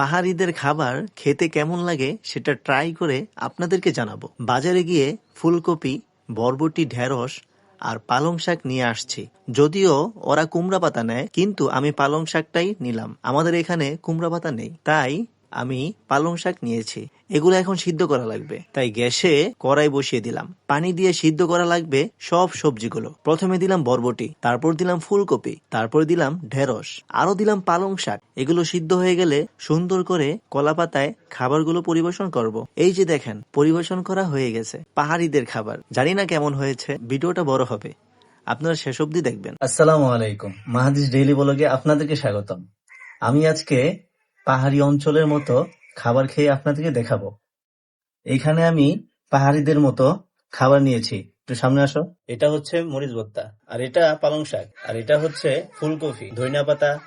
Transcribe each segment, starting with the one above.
পাহাড়িদের খাবার খেতে কেমন লাগে সেটা ট্রাই করে আপনাদেরকে জানাব। বাজারে গিয়ে ফুলকপি, বরবটি, ঢেঁড়স আর পালং শাক নিয়ে আসছি। যদিও ওরা কুমড়া পাতা নেয়, কিন্তু আমি পালং শাকটাই নিলাম। আমাদের এখানে কুমড়া পাতা নেই। তাই আমি পালং শাক নিয়েছি। এগুলো এখন সিদ্ধ করা লাগবে। তাই গ্যাসে কড়াই বসিয়ে দিলাম। পানি দিয়ে সিদ্ধ করা লাগবে সব সবজিগুলো। প্রথমে দিলাম বরবটি, তারপর দিলাম ফুলকপি, তারপর দিলাম ঢেঁড়স আরও দিলাম পালং শাক। এগুলো সিদ্ধ হয়ে গেলে সুন্দর করে কলা পাতায় খাবারগুলো পরিবেশন করব। এই যে দেখেন, পরিবেশন করা হয়ে গেছে। পাহাড়িদের খাবার। জানি না কেমন হয়েছে, ভিডিওটা বড় হবে। আপনারা শেষ অব্দি দেখবেন। আসসালামু আলাইকুম। মাহাদিস ডেইলি ব্লগে আপনাদেরকে স্বাগতম। আমি আজকে পাহাড়ি অঞ্চলের মতো খাবার খেয়ে আপনাদেরকে দেখাবো। এখানে আমি পাহাড়িদের মতো খাবার নিয়েছি। একটু সামনে আসো। এটা হচ্ছে মরিচ ভর্তা, আর এটা পালং শাক, আর এটা হচ্ছে ফুলকপি, ধনিয়া পাতা,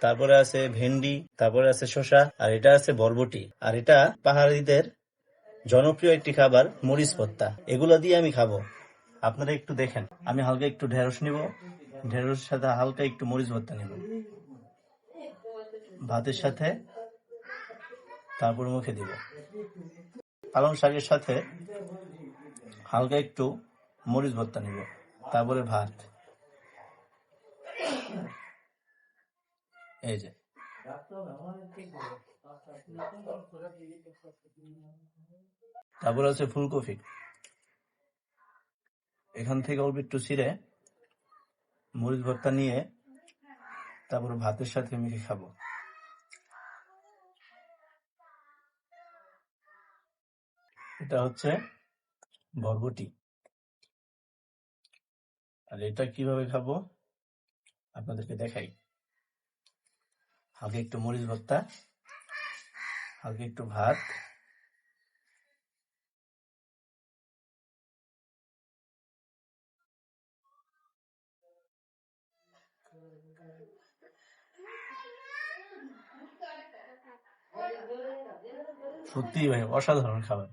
তারপরে আছে ভেন্ডি, তারপরে আছে শসা, আর এটা আছে বরবটি, আর এটা পাহাড়িদের জনপ্রিয় একটি খাবার, মরিচ ভর্তা। এগুলো দিয়ে আমি খাব। আপনারা একটু দেখেন। আমি হালকা একটু ঢেঁড়স নিব। ঢেঁড়স সাথে হালকা একটু মরিচ ভর্তা নিব। ভাতের সাথে, তারপর মুখে দিব। পালং শাকের সাথে হালকা একটু মরিচ ভর্তা নিব, তারপরে ভাত। এই যে। তারপর আছে ফুলকপি। এখান থেকে অল্প একটু ছিঁড়ে মরিচ ভর্তা নিয়ে তারপর ভাতের সাথে মেখে খাব। এটা হচ্ছে বরবটি। আর এটা কীভাবে খাব? আপনাদেরকে দেখাই। হালকা একটু মরিচ ভর্তা হালকা একটু ভাত। সত্যি ভাই, অসাধারণ খাবার।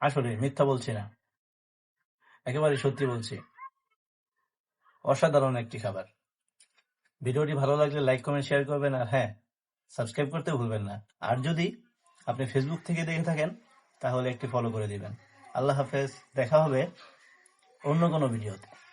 আসলে মিথ্যা বলছি না। একেবারে সত্যি বলছি। অসাধারণ একটি খাবার। ভিডিওটি ভালো লাগলে লাইক, কমেন্ট, শেয়ার করবেন আর হ্যাঁ সাবস্ক্রাইব করতে ভুলবেন না। আর যদি আপনি ফেসবুক থেকে দেখে থাকেন, তাহলে একটি ফলো করে দিবেন। আল্লাহ হাফেজ, দেখা হবে অন্য কোনো ভিডিওতে।